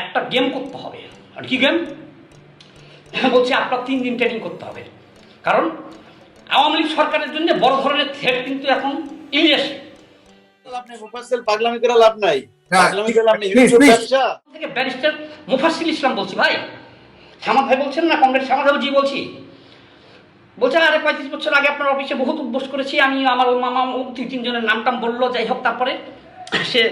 একটা গেম করতে হবে। আর কি গেম বলছি আপনার তিন দিন ট্রেনিং করতে হবে। কারণ আওয়ামী লীগ সরকারের জন্য বড় ধরনের থ্রেট কিন্তু এখন ইলিয়াসে লাভ নেই মুফাসসিল পাগলামি করে লাভ নাই। হ্যাঁ, পাগলামি করে লাভ নেই থেকে ব্যারিস্টার মুফাসিল ইসলাম বলছি ভাই। শ্যামা ভাই বলছেন না কংগ্রেস শ্যামা জি বলছি। বলছে আরে পঁয়ত্রিশ বছর আগে আপনার অফিসে বহুত উপবোস করেছি আমি আমার মামা ও দুই তিনজনের নাম টাম বলল যাই হোক তারপরে সে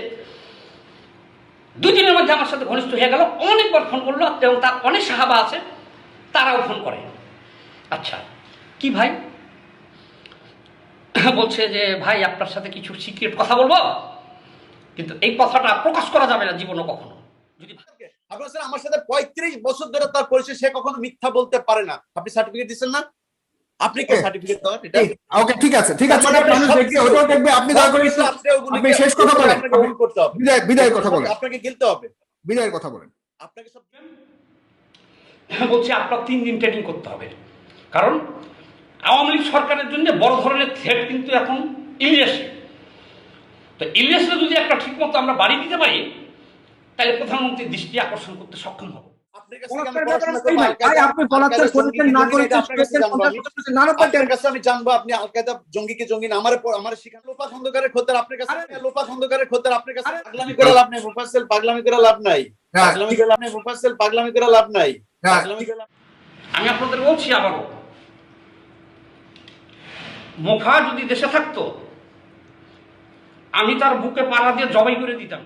দুই দিনের মধ্যে আমার সাথে ঘনিষ্ঠ হয়ে গেল, অনেকবার ফোন করল, এবং তার অনেক সাহাবা আছে, তারাও ফোন করে। আচ্ছা কি ভাই? বলছে যে, ভাই, আপনার সাথে কিছু সিক্রেট কথা বলব? কিন্তু এই কথাটা প্রকাশ করা যাবে না জীবনে কখনো। যদি আপনার আমার সাথে পঁয়ত্রিশ বছর ধরে তার পরিচয়, সে কখনো মিথ্যা বলতে পারে না। আপনি সার্টিফিকেট দিচ্ছেন না? আপনি কে. সার্টিফিকেট দেওয়ার এটা? ওকে ঠিক আছে ঠিক আছে। মানে মানুষ দেখবে ওটাও দেখবে আপনি দয়া করে আপনি শেষ কথা বলেন। আপনাকে করতে হবে? বিদায় বিদায়ের কথা বলেন। আপনাকে গিলতে হবে। বিদায়ের কথা বলেন। আপনাকে সব বলছি আপনার তিন দিন ট্রেনিং করতে হবে। কারণ আওয়ামী লীগ সরকারের জন্য বড় ধরনের থ্রেট কিন্তু এখন ইলিয়াসে। তো ইলিয়াসে যদি একটা ঠিকমতো আমরা বাড়ি দিতে পারি তাহলে প্রধানমন্ত্রীর দৃষ্টি আকর্ষণ করতে সক্ষম হব। আমি জানব। আপনি আল কায়দা জঙ্গি না আমার আমার শিখান লোপা খন্দকারের আপনার কাছে লোপা খন্দকারের আপনার কাছে পাগলামি করে লাভ নাই মুফাসসিল পাগলামি করে লাভ নাই। হ্যাঁ। পাগলামি করে লাভ নাই মুফাসসিল পাগলামি করে লাভ নাই। হ্যাঁ। আমি আপনাদের বলছি আবারও মোফা যদি দেশে থাকতো আমি তার বুকে পাড়া দিয়ে জবাই করে দিতাম।